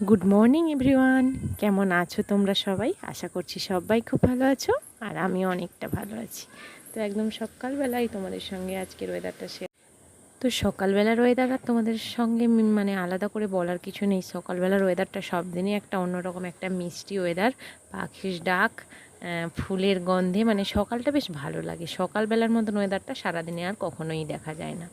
Good morning everyone কেমন আছো তোমরা সবাই? আশা করছি সবাই খুব ভালো আছো আর আমি অনেকটা ভালো আছি। তো একদম সকালবেলায় তোমাদের সঙ্গে আজকের ওয়েদারটা শেয়ার তো সকালবেলার ওয়েদার আর তোমাদের সঙ্গে মানে আলাদা করে বলার কিছু নেই। সকালবেলার ওয়েদারটা সব দিনই একটা অন্যরকম একটা মিষ্টি ওয়েদার পাখির ডাক ফুলের গন্ধে মানে সকালটা বেশ ভালো লাগে। সকালবেলার মতন ওয়েদারটা সারাদিনে আর কখনোই দেখা যায় না।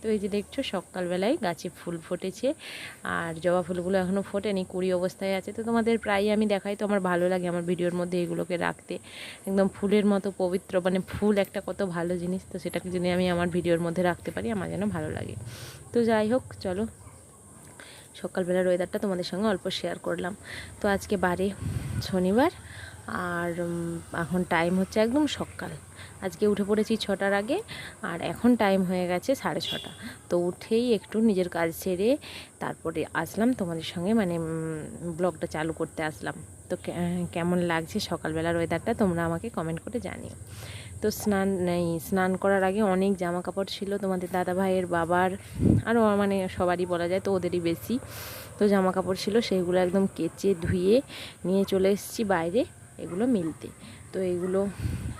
তো এই যে দেখছ, সকালবেলায় গাছে ফুল ফুটেছে আর জবা ফুলগুলো এখনও ফোটেনি, কুড়ি অবস্থায় আছে। তো তোমাদের প্রায়ই আমি দেখাই, তো আমার ভালো লাগে আমার ভিডিওর মধ্যে এগুলোকে রাখতে। একদম ফুলের মতো পবিত্র মানে ফুল একটা কত ভালো জিনিস, তো সেটাকে যদি আমি আমার ভিডিওর মধ্যে রাখতে পারি, আমার যেন ভালো লাগে। তো যাই হোক, চলো। সকালবেলার ওয়েদারটা তোমাদের সঙ্গে অল্প শেয়ার করলাম। তো আজকে বারে শনিবার আর এখন টাইম হচ্ছে একদম সকাল। আজকে উঠে পড়েছি ছটার আগে, আর এখন টাইম হয়ে গেছে সাড়ে ছটা। তো উঠেই একটু নিজের কাজ সেরে তারপরে আসলাম তোমাদের সঙ্গে মানে ব্লগটা চালু করতে আসলাম। তো কেমন লাগছে সকালবেলার ওয়েদারটা তোমরা আমাকে কমেন্ট করে জানিও। তো স্নান, এই, স্নান করার আগে অনেক জামা কাপড় ছিল তোমাদের দাদা ভাইয়ের বাবার আরও মানে সবারই বলা যায় তো ওদেরই বেশি। তো জামা কাপড় ছিল সেইগুলো একদম কেচে ধুয়ে নিয়ে চলে এসেছি বাইরে। এগুলো মিলতে। তো এগুলো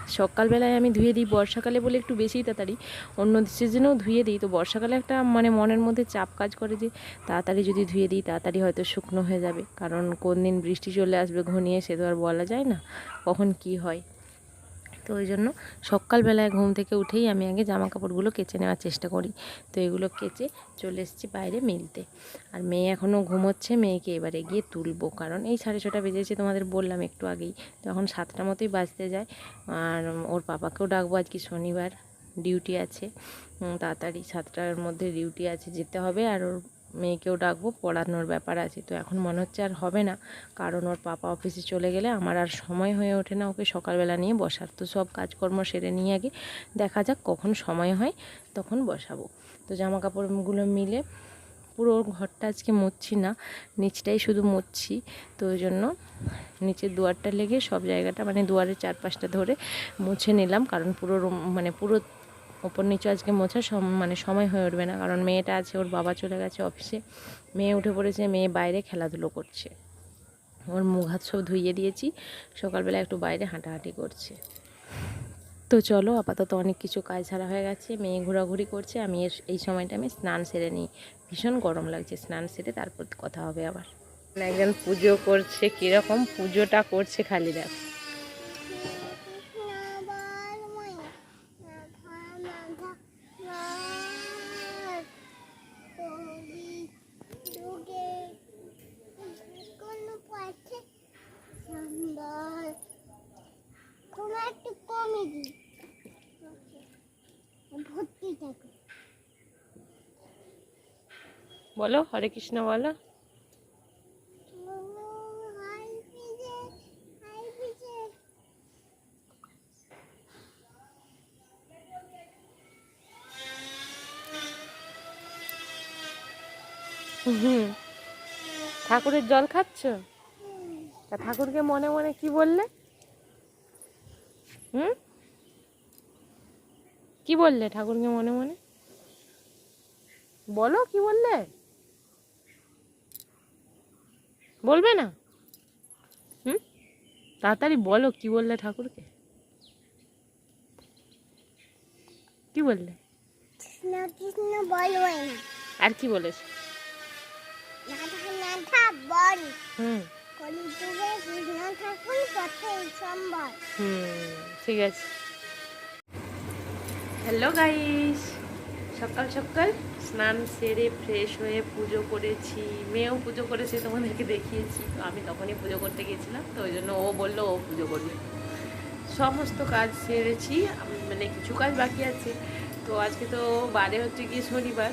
সকালবেলায় আমি ধুয়ে দিই, বর্ষাকালে বলে একটু বেশি তাড়াতাড়ি। অন্য সিজনেও ধুয়ে দিই। তো বর্ষাকালে একটা মানে মনের মধ্যে চাপ কাজ করে যে, তাড়াতাড়ি যদি ধুয়ে দিই, তাড়াতাড়ি হয়তো শুকনো হয়ে যাবে। কারণ কোন দিন বৃষ্টি চলে আসবে, ঘনিয়ে, সে তো আর বলা যায় না, কখন কি হয়। তো ওই জন্য সকালবেলায় ঘুম থেকে উঠেই আমি আগে জামা কাপড়গুলো কেচে নেওয়ার চেষ্টা করি। তো এগুলো কেচে চলে এসেছি বাইরে মিলতে। আর মেয়ে এখনও ঘুমোচ্ছে, মেয়েকে এবারে গিয়ে তুলবো। কারণ এই সাড়ে ছটা বেজেছে তোমাদের বললাম একটু আগেই। তো এখন সাতটা মতোই বাজতে যায়। আর ওর পাপাকেও ডাকবো আজকে শনিবার। ডিউটি আছে। তাড়াতাড়ি সাতটার মধ্যে ডিউটি আছে, যেতে হবে। আর ওর মেয়েকেও ডাকবো, পড়ানোর ব্যাপার আছে। তো এখন মনে হচ্ছে আর হবে না, কারণ ওর পাপা অফিসে চলে গেলে আমার আর সময় হয়ে ওঠে না ওকে সকালবেলা নিয়ে বসার। তো সব কাজকর্ম সেরে নিয়ে আগে, দেখা যাক কখন সময় হয়, তখন বসাবো। তো জামা কাপড়গুলো মিলে পুরো ঘরটা আজকে মুছছি না, নিচটাই শুধু মুছছি। তো ওই জন্য নিচের দুয়ারটা লেগে সব জায়গাটা মানে দুয়ারের চারপাশটা ধরে মুছে নিলাম, কারণ পুরো মানে পুরো ওপর নিচু আজকে মোছা মানে সময় হয়ে উঠবে না। কারণ মেয়েটা আছে, ওর বাবা চলে গেছে অফিসে। মেয়ে উঠে পড়েছে, মেয়ে বাইরে খেলাধুলো করছে। ওর মুখ হাত সব ধুইয়ে দিয়েছি। সকালবেলা একটু বাইরে হাঁটাহাঁটি করছে। তো চলো, আপাতত অনেক কিছু কাজ ছাড়া হয়ে গেছে। মেয়ে ঘোরাঘুরি করছে। আমি এই সময়টা আমি স্নান সেরে নিই। ভীষণ গরম লাগছে স্নান সেরে, তারপর কথা হবে আবার। একজন পুজো করছে, কীরকম পুজোটা করছে খালি দেখ কোনো একটা কমেডি ভর্তি থাকে বলো, হরে কৃষ্ণ বলো। হুম। ঠাকুরের জল খাচ্ছ? তা ঠাকুরকে মনে মনে কি বললে? হুম? কি বললে ঠাকুরকে মনে মনে? বলো, কি বললে? বলবে না? হুম? তাড়াতাড়ি বলো কি বললে ঠাকুরকে? কি বললে? কৃষ্ণ কৃষ্ণ বলবে না আর কি বলেছে? হুম ঠিক আছে। Hello guys. সকাল সকাল স্নান সেরে ফ্রেশ হয়ে পুজো করেছি। মেয়েও পুজো করেছে তোমাদেরকে দেখিয়েছি। তো আমি তখনই পুজো করতে গিয়েছিলাম, তো ওই জন্য ও বলল ও পুজো করবে। সমস্ত কাজ সেরেছি মানে কিছু কাজ বাকি আছে। তো আজকে তো বারে হচ্ছে গিয়ে শনিবার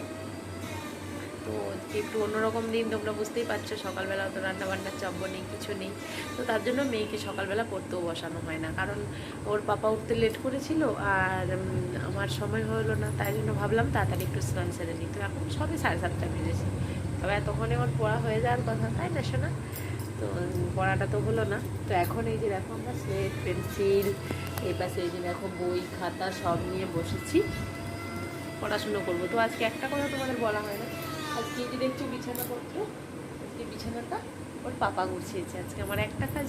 তো একটু অন্যরকম দিন, তোমরা বুঝতেই পারছ, সকালবেলা তো রান্না বান্নার চাপ নেই, কিছু নেই। তো তার জন্য মেয়েকে সকালবেলা পড়তেও বসানো হয় না। কারণ ওর পাপা উঠতে লেট করেছিল আর আমার সময় হলো না, তাই জন্য ভাবলাম তাড়াতাড়ি একটু স্নান সেরে নিই। তো এখন সবে সাড়ে সাতটা বেজেছে। তবে এতক্ষণে ওর পড়া হয়ে যাওয়ার কথা, তাই না শোনা তো, পড়াটা তো হলো না। তো এখন এই যে দেখো আমরা স্লেট পেন্সিল এই পাশে এই যে দেখো বই, খাতা সব নিয়ে বসেছি। পড়াশুনো করব। তো আজকে একটা কথা তোমাদের বলা হয় না। আজকে যে দেখছ বিছানাপত্র আজকে বিছানাটা ওর পাপা গুছিয়েছে। আজকে আমার একটা কাজ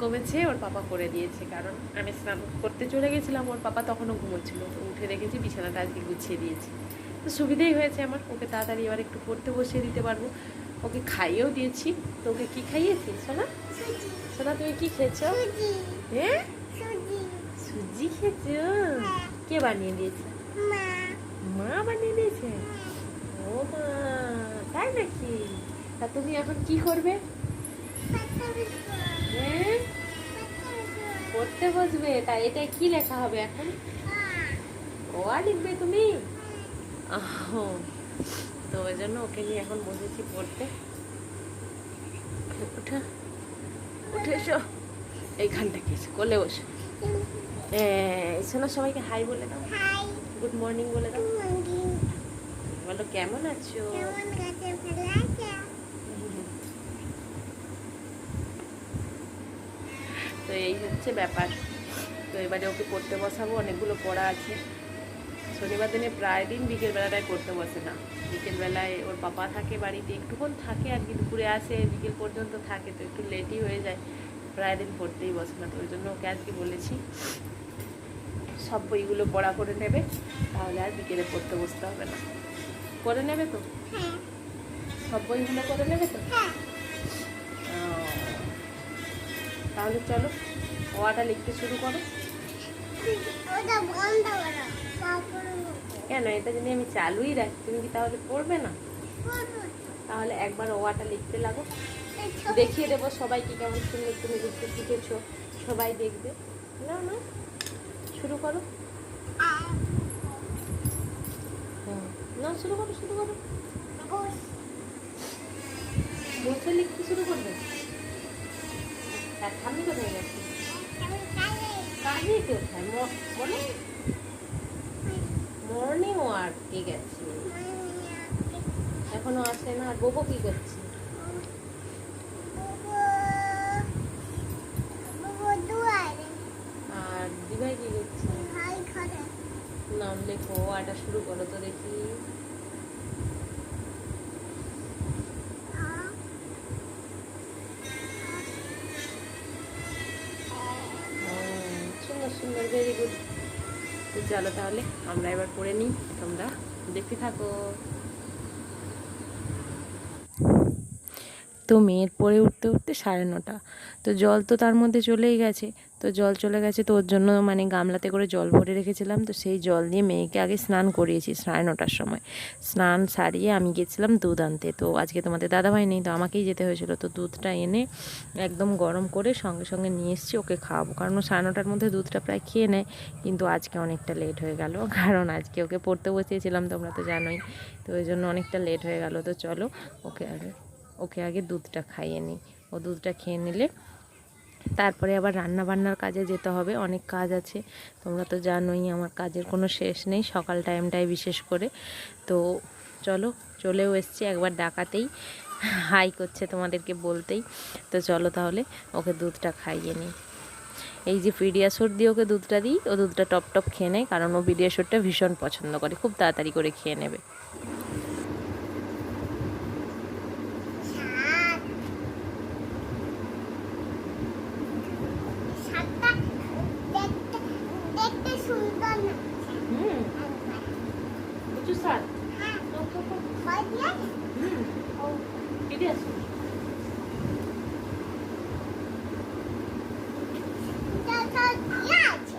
কমেছে ওর পাপা করে দিয়েছে কারণ আমি স্নান করতে চলে গেছিলাম ওর পাপা তখনও ঘুমোচ্ছিল। উঠে দেখেছি বিছানাটা আজকে গুছিয়ে দিয়েছে। তো সুবিধাই হয়েছে আমার ওকে তাড়াতাড়ি এবার একটু পড়তে বসিয়ে দিতে পারব। ওকে খাইয়েও দিয়েছি। তো ওকে কী খাইয়েছি সোনা? সোনা তুমি কি খেয়েছো? হ্যাঁ? সুজি। খেয়েছো? কে বানিয়ে দিয়েছে? মা। মা বানিয়ে দিয়েছে? ও মা তাই নাকি? তা তুমি এখন কি করবে? হ্যাঁ? পড়তে বসবে তা এটাই কি লেখা হবে এখন? ও লিখবে তুমি? আহ, তো ওই জন্য ওকে নিয়ে এখন বসেছি পড়তে। উঠে উঠে এসো। এইখানটাকে এসো কোলে বসো। এসো না সবাইকে হাই বলে দাও। গুড মর্নিং বলে দাও। বলো কেমন আছো? তো এই হচ্ছে ব্যাপার। তো এবারে ওকে পড়তে বসাবো অনেকগুলো পড়া আছে। শনিবার দিনে প্রায় দিন বিকেলবেলাটায় পড়তে বসে না। বিকেলবেলায় ওর পাপা থাকে বাড়িতে একটুক্ষণ থাকে আর কি দুপুরে আসে বিকেল পর্যন্ত থাকে তো একটু লেটই হয়ে যায়। প্রায় দিন পড়তেই বসে না তো ওই জন্য ওকে আজকে বলেছি সব বইগুলো পড়া করে নেবে তাহলে আর বিকেলে পড়তে বসতে হবে না। করে নেবে তো? সব বইগুলো করে নেবে তো? হ্যাঁ। তাহলে চলো ওয়াটা লিখতে শুরু করো। কেন এটা যদি আমি চালুই রাখি তুমি কি তাহলে পড়বে না? তাহলে একবার ওয়াটা লিখতে লাগো। দেখিয়ে দেবো সবাইকে কেমন সুন্দর তুমি লিখতে শিখেছো সবাই দেখবে। না না শুরু করো। না শুরু করো শুরু করো। বসে লিখতে শুরু করবে। ঠান্ডি কোথায় গেছে? কাজে কোথায়? মনে? মর্নিং ওয়ার্কে গেছে। এখনও আসে না। আর বোবো কি করছে? আর দিভাই কি করছে? নাম লেখো, আটা শুরু করো তো দেখি। সুন্দর সুন্দর ভেরি গুড চলো তাহলে, আমরা এবার পড়ে নিই, তোমরা দেখতে থাকো। তো মেয়ের পড়ে উঠতে উঠতে সাড়ে নটা। তো জল তো তার মধ্যে চলেই গেছে। তো জল চলে গেছে তো ওর জন্য মানে গামলাতে করে জল ভরে রেখেছিলাম। তো সেই জল দিয়ে মেয়েকে আগে স্নান করিয়েছি সাড়ে নটার সময়। স্নান সারিয়ে আমি গেছিলাম দুধ আনতে। তো আজকে তোমাদের দাদাভাই নেই তো আমাকেই যেতে হয়েছিল। তো দুধটা এনে একদম গরম করে সঙ্গে সঙ্গে নিয়ে এসেছি, ওকে খাওয়াবো। কারণ সাড়ে নটার মধ্যে দুধটা প্রায় খেয়ে নেয়। কিন্তু আজকে অনেকটা লেট হয়ে গেল। কারণ আজকে ওকে পড়তে বসিয়েছিলাম, তোমরা তো জানোই। তো ওই জন্য অনেকটা লেট হয়ে গেল। তো চলো, ওকে আগে ওকে আগে দুধটা খাইয়ে নিই। ও দুধটা খেয়ে নিলে তারপরে আবার রান্না বান্নার কাজে যেতে হবে। অনেক কাজ আছে। তোমরা তো জানোই আমার কাজের কোনো শেষ নেই। সকাল টাইমটায় বিশেষ করে। তো চলো, চলেও এসছি। একবার ডাকাতেই হাই করছে তোমাদেরকে বলতেই। তো চলো তাহলে ওকে দুধটা খাইয়ে নিই। এই যে পিডিয়াশোর দিয়ে ওকে দুধটা দিই, ও দুধটা টপ টপ খেয়ে নেয়, কারণ ও পিডিয়াশোরটা ভীষণ পছন্দ করে। খুব তাড়াতাড়ি করে খেয়ে নেবে দেখতে সুন্দর না হুম বুঝছ স্যার। হ্যাঁ। ভয় দিয়ে হুম ও পিডিয়াশোর এটা তো দিয়ে আছে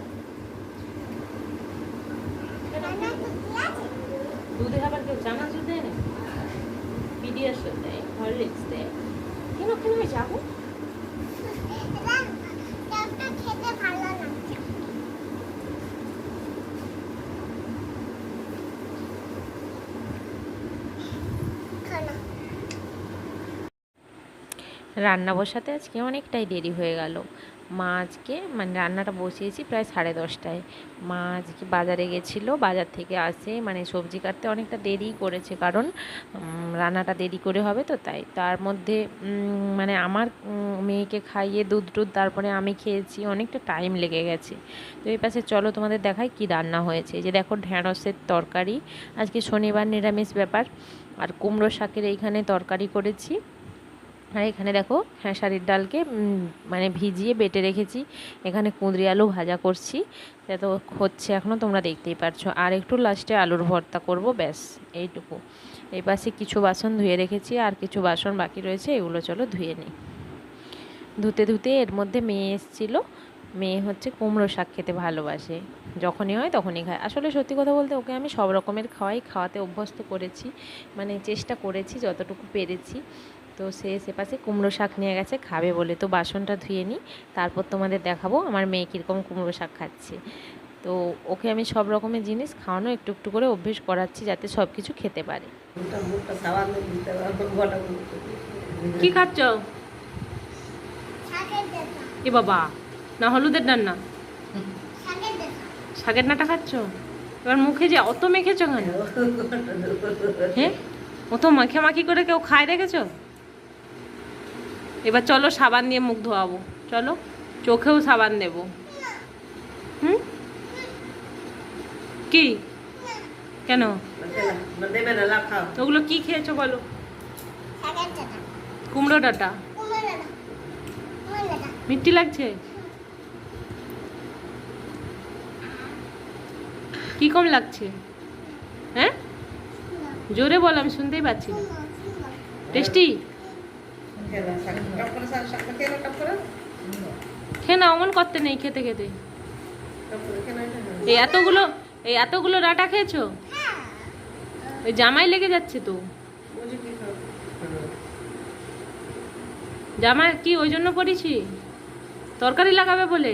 রান্না তো দিয়ে আছে দুধে আবার কেউ চানাচুর দেয় না পিডিয়াশোর দেয় হরলিক্স দেয় কেন কেন আমি যাব এটা এটা খেতে ভালো লাগছে খানা রান্না বসাতে আজকে অনেকটাই দেরি হয়ে গেল। মা আজকে মানে রান্নাটা বসিয়েছি প্রায় সাড়ে দশটায়। মা আজকে বাজারে গেছিল, বাজার থেকে আসে মানে সবজি কাটতে অনেকটা দেরি করেছে কারণ রান্নাটা দেরি করে হবে তো তাই। তার মধ্যে মানে আমার মেয়েকে খাইয়ে দুধ টুধ তারপরে আমি খেয়েছি, অনেকটা টাইম লেগে গেছে। তো এই পাশে চলো তোমাদের দেখাই কি রান্না হয়েছে। যে দেখো ঢ্যাঁড়সের তরকারি, আজকে শনিবার নিরামিষ ব্যাপার। আর কুমড়ো শাকের এইখানে তরকারি করেছি। আর এখানে দেখো খেসারির ডালকে মানে ভিজিয়ে বেটে রেখেছি। এখানে কুঁদরি আলু ভাজা করছি। তো হচ্ছে এখনও তোমরা দেখতেই পারছ। আর একটু লাস্টে আলুর ভর্তা করব, ব্যাস, এইটুকু। এই পাশে কিছু বাসন ধুয়ে রেখেছি, আর কিছু বাসন বাকি রয়েছে, এগুলো চলো ধুয়ে নিই। ধুতে ধুতে এর মধ্যে মেয়ে এসেছিল। মেয়ে হচ্ছে কুমড়ো শাক খেতে ভালোবাসে। যখনই হয় তখনই খায়। আসলে সত্যি কথা বলতে ওকে আমি সব রকমের খাওয়াই, খাওয়াতে অভ্যস্ত করেছি। মানে চেষ্টা করেছি, যতটুকু পেরেছি। তো সে সে পাশে কুমড়ো শাক নিয়ে গেছে, খাবে বলে। তো বাসনটা ধুয়ে নিই, তারপর তোমাদের দেখাবো আমার মেয়ে কীরকম কুমড়ো শাক খাচ্ছে। তো ওকে আমি সব রকমের জিনিস খাওয়ানো, একটু একটু করে অভ্যেস করাচ্ছি যাতে সব কিছু খেতে পারে। কি খাচ্ছ? এ বাবা, না হলুদের ডান্না। শাকের নাটা খাচ্ছ? এবার মুখে যে অত মেখেছো কেন? হ্যাঁ? অত মাখে মাখি করে কেউ খায় দেখেছ? এবার চলো সাবান দিয়ে মুখ ধোয়াবো। চলো, চোখেও সাবান দেব হুম? কি? কেন? ওগুলো কি খেয়েছো বলো? কুমড়ো ডাটা। মিষ্টি লাগছে? কি কম লাগছে? হ্যাঁ? জোরে বল, আমি শুনতেই পাচ্ছি টেস্টি? খেয়ে না অমন করতে নেই খেতে খেতে। এই এতগুলো এই এতগুলো ডাটা খেয়েছো? ওই জামাই লেগে যাচ্ছে তো। জামা কি ওই জন্য পড়েছি? তরকারি লাগাবে বলে?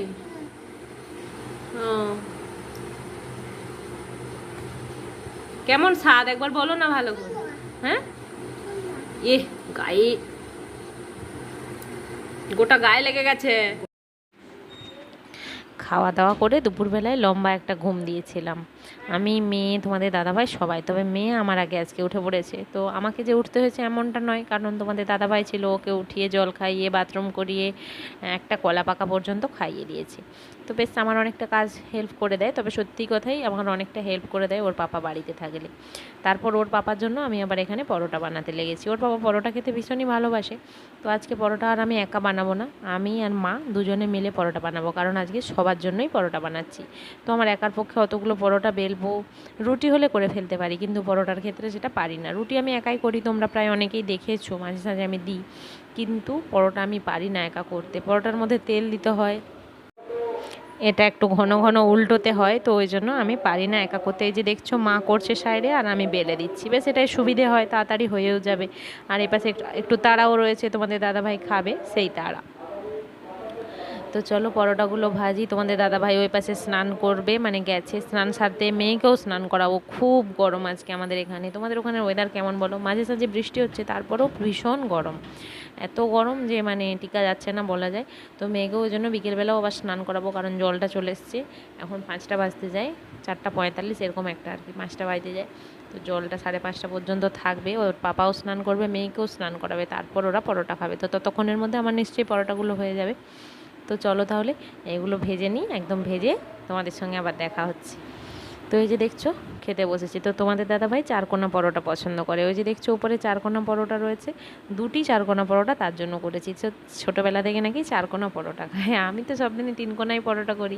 কেমন স্বাদ? একবার বলো না ভালো করে। হ্যাঁ? এ গায়ে গোটা গায়ে লেগে গেছে। খাওয়া দাওয়া করে দুপুরবেলায় লম্বা একটা ঘুম দিয়েছিলাম। আমি মেয়ে, তোমাদের দাদাভাই সবাই। তবে মেয়ে আমার আগে আজকে উঠে পড়েছে। তো আমাকে যে উঠতে হয়েছে এমনটা নয়, কারণ তোমাদের দাদাভাই ছিল, ওকে উঠিয়ে জল খাইয়ে, বাথরুম করিয়ে, একটা কলা পাকা পর্যন্ত খাইয়ে দিয়েছে। তো বেশ আমার অনেকটা কাজ হেল্প করে দেয়। তবে সত্যি কথাই আমার অনেকটা হেল্প করে দেয় ওর পাপা বাড়িতে থাকলে। তারপর ওর পাপার জন্য আমি আবার এখানে পরোটা বানাতে লেগেছি। ওর পাপা পরোটা খেতে ভীষণই ভালোবাসে। তো আজকে পরোটা আর আমি একা বানাবো না। আমি আর মা দুজনে মিলে পরোটা বানাবো, কারণ আজকে সবার জন্যই পরোটা বানাচ্ছি। তো আমার একার পক্ষে অতগুলো পরোটা বেলবো, রুটি হলে করে ফেলতে পারি, কিন্তু পরোটার ক্ষেত্রে সেটা পারি না। রুটি আমি একাই করি, তোমরা প্রায় অনেকেই দেখেছ, মাঝে সাঝে আমি দিই, কিন্তু পরোটা আমি পারি না একা করতে। পরোটার মধ্যে তেল দিতে হয়, এটা একটু ঘন ঘন উল্টোতে হয়, তো ওই জন্য আমি পারি না একা করতে। এই যে দেখছ, মা করছে সাইডে আর আমি বেলে দিচ্ছি। বেশ, এটাই সুবিধে হয়, তাড়াতাড়ি হয়েও যাবে। আর এপাশে একটু একটু তাড়াও রয়েছে, তোমাদের দাদাভাই খাবে, সেই তাড়া। তো চলো পরোটাগুলো ভাজি। তোমাদের দাদাভাই ওই পাশে স্নান করবে মানে গেছে স্নান সারতে। মেয়েকেও স্নান করাবো, খুব গরম আজকে আমাদের এখানে। তোমাদের ওখানে ওয়েদার কেমন বলো? মাঝে সাঝে বৃষ্টি হচ্ছে, তারপরেও ভীষণ গরম। এত গরম যে মানে টিকা যাচ্ছে না বলা যায়। তো মেয়েকেও ওই জন্য বিকেলবেলাও আবার স্নান করাবো, কারণ জলটা চলে এসছে। এখন পাঁচটা বাজতে যায়, চারটা পঁয়তাল্লিশ, এরকম একটা আর কি, পাঁচটা বাজতে যায়। তো জলটা সাড়ে পাঁচটা পর্যন্ত থাকবে, ওর পাপাও স্নান করবে, মেয়েকেও স্নান করাবে, তারপর ওরা পরোটা খাবে। তো ততক্ষণের মধ্যে আমার নিশ্চয়ই পরোটাগুলো হয়ে যাবে। তো চলো তাহলে এগুলো ভেজে নিই, একদম ভেজে তোমাদের সঙ্গে আবার দেখা হচ্ছে। তো এই যে দেখছ, খেতে বসেছি। তো তোমাদের দাদাভাই চারকোনা পরোটা পছন্দ করে। ওই যে দেখছ, উপরে চারকোনা পরোটা রয়েছে। দুটি চারকোনা পরোটা তার জন্য করেছি। তো ছোটোবেলা থেকে নাকি চারকোনা পরোটা খায় আমি তো সব দিনই তিন কোনাই পরোটা করি।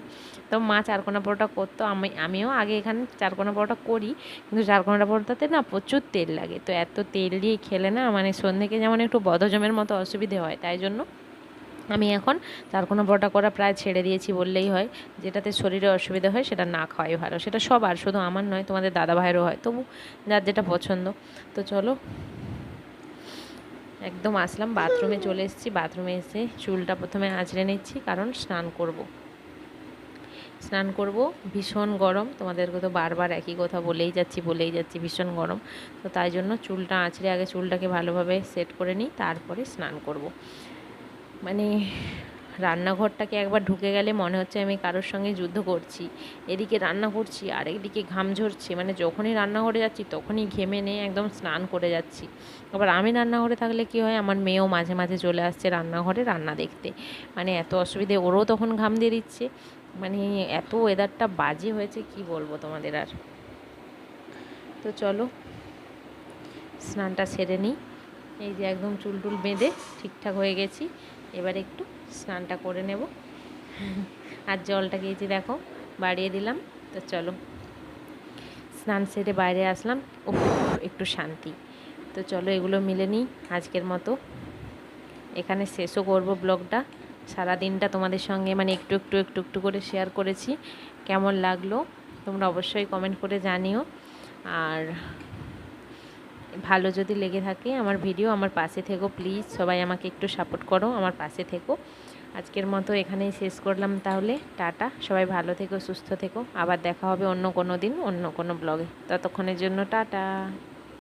তো মা চারকোনা পরোটা করতো। আমি, আমিও আগে এখানে চারকোনা পরোটা করি, কিন্তু চারকোনা পরোটাতে না প্রচুর তেল লাগে। তো এত তেল দিয়ে খেলে না মানে সন্ধ্যেকে যেমন একটু বদহজমের মতো অসুবিধে হয়, তাই জন্য আমি এখন চারকোনা পরোটা করা প্রায় ছেড়ে দিয়েছি বললেই হয়। যেটাতে শরীরে অসুবিধা হয় সেটা না খাওয়াই ভালো। সেটা সবার, শুধু আমার নয়, তোমাদের দাদা ভাইয়েরও হয়। তবু যার যেটা পছন্দ। তো চলো। একদম আসলাম, বাথরুমে চলে এসেছি। বাথরুমে এসে চুলটা প্রথমে আঁচড়ে নিচ্ছি, কারণ স্নান করব। স্নান করব, ভীষণ গরম। তোমাদেরকে তো বারবার একই কথা বলেই যাচ্ছি বলেই যাচ্ছি, ভীষণ গরম। তো তাই জন্য চুলটা আঁচড়ে আগে চুলটাকে ভালোভাবে সেট করে নিই, তারপরে স্নান করব। মানে রান্নাঘরটাকে একবার ঢুকে গেলে মনে হচ্ছে আমি কারোর সঙ্গে যুদ্ধ করছি। এদিকে রান্না করছি, আর এদিকে ঘাম ঝরছে। মানে যখনই রান্নাঘরে যাচ্ছি, তখনই ঘেমে নিয়ে একদম স্নান করে যাচ্ছি। আবার আমি রান্নাঘরে থাকলে কি হয়, আমার মেয়েও মাঝে মাঝে চলে আসছে রান্নাঘরে রান্না দেখতে। মানে এত অসুবিধে, ওরও তখন ঘাম দিয়ে দিচ্ছে। মানে এত ওয়েদারটা বাজে হয়েছে, কি বলব তোমাদের আর? তো চলো, স্নানটা সেরে নিই। এই যে একদম চুল টুল বেঁধে ঠিকঠাক হয়ে গেছি। এবার একটু স্নানটা করে নেব। আর জলটা যে দেখো, বাড়িয়ে দিলাম। তো চলো, স্নান সেরে বাইরে আসলাম। ও একটু শান্তি। তো চলো, এগুলো মিলে নিই আজকের মতো। এখানে শেষও করব ব্লগটা। সারা দিনটা তোমাদের সঙ্গে মানে একটু একটু একটু একটু করে শেয়ার করেছি। কেমন লাগল, তোমরা অবশ্যই কমেন্ট করে জানিও। আর ভালো যদি লেগে থাকে আমার ভিডিও আমার পাশে থেকো প্লিজ সবাই আমাকে একটু সাপোর্ট করো আমার পাশে থেকো। আজকের মতো এখানেই শেষ করলাম তাহলে। টাটা। সবাই ভালো থেকো, সুস্থ থেকো। আবার দেখা হবে অন্য কোনো দিন, অন্য কোনো ব্লগে ততক্ষণের জন্য টাটা।